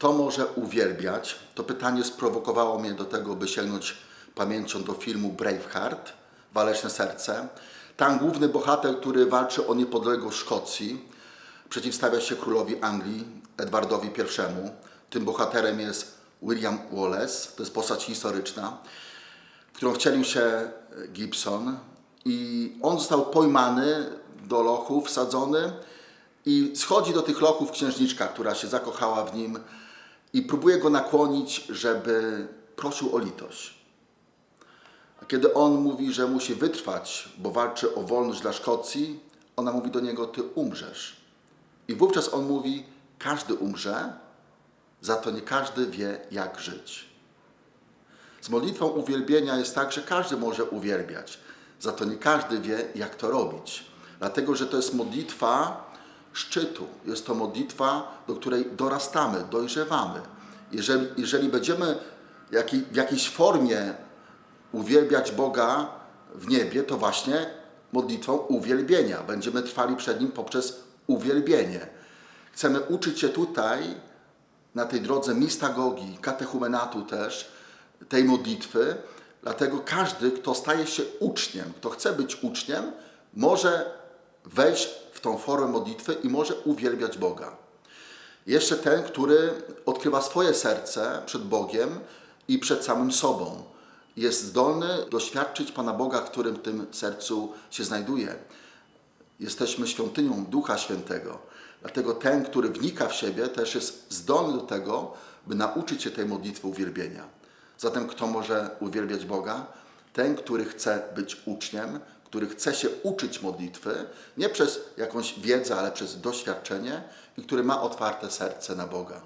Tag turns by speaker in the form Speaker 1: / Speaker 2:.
Speaker 1: Kto może uwielbiać? To pytanie sprowokowało mnie do tego, by sięgnąć pamięcią do filmu Braveheart, Waleczne Serce. Tam główny bohater, który walczy o niepodległość Szkocji, przeciwstawia się królowi Anglii, Edwardowi I. Tym bohaterem jest William Wallace, to jest postać historyczna, w którą wcielił się Gibson i on został pojmany do lochu, wsadzony i schodzi do tych lochów księżniczka, która się zakochała w nim i próbuje go nakłonić, żeby prosił o litość. A kiedy on mówi, że musi wytrwać, bo walczy o wolność dla Szkocji, ona mówi do niego, ty umrzesz. I wówczas on mówi, każdy umrze, za to nie każdy wie, jak żyć. Z modlitwą uwielbienia jest tak, że każdy może uwielbiać, za to nie każdy wie, jak to robić. Dlatego, że to jest modlitwa szczytu, jest to modlitwa, do której dorastamy, dojrzewamy. Jeżeli, jeżeli będziemy w jakiejś formie uwielbiać Boga w niebie, to właśnie modlitwą uwielbienia. Będziemy trwali przed Nim poprzez uwielbienie. Chcemy uczyć się tutaj, na tej drodze mistagogi, katechumenatu też, tej modlitwy. Dlatego każdy, kto staje się uczniem, kto chce być uczniem, może wejść w tą formę modlitwy i może uwielbiać Boga. Jeszcze ten, który odkrywa swoje serce przed Bogiem i przed samym sobą. Jest zdolny doświadczyć Pana Boga, w którym tym sercu się znajduje. Jesteśmy świątynią Ducha Świętego. Dlatego ten, który wnika w siebie, też jest zdolny do tego, by nauczyć się tej modlitwy uwielbienia. Zatem kto może uwielbiać Boga? Ten, który chce być uczniem, który chce się uczyć modlitwy, nie przez jakąś wiedzę, ale przez doświadczenie i który ma otwarte serce na Boga.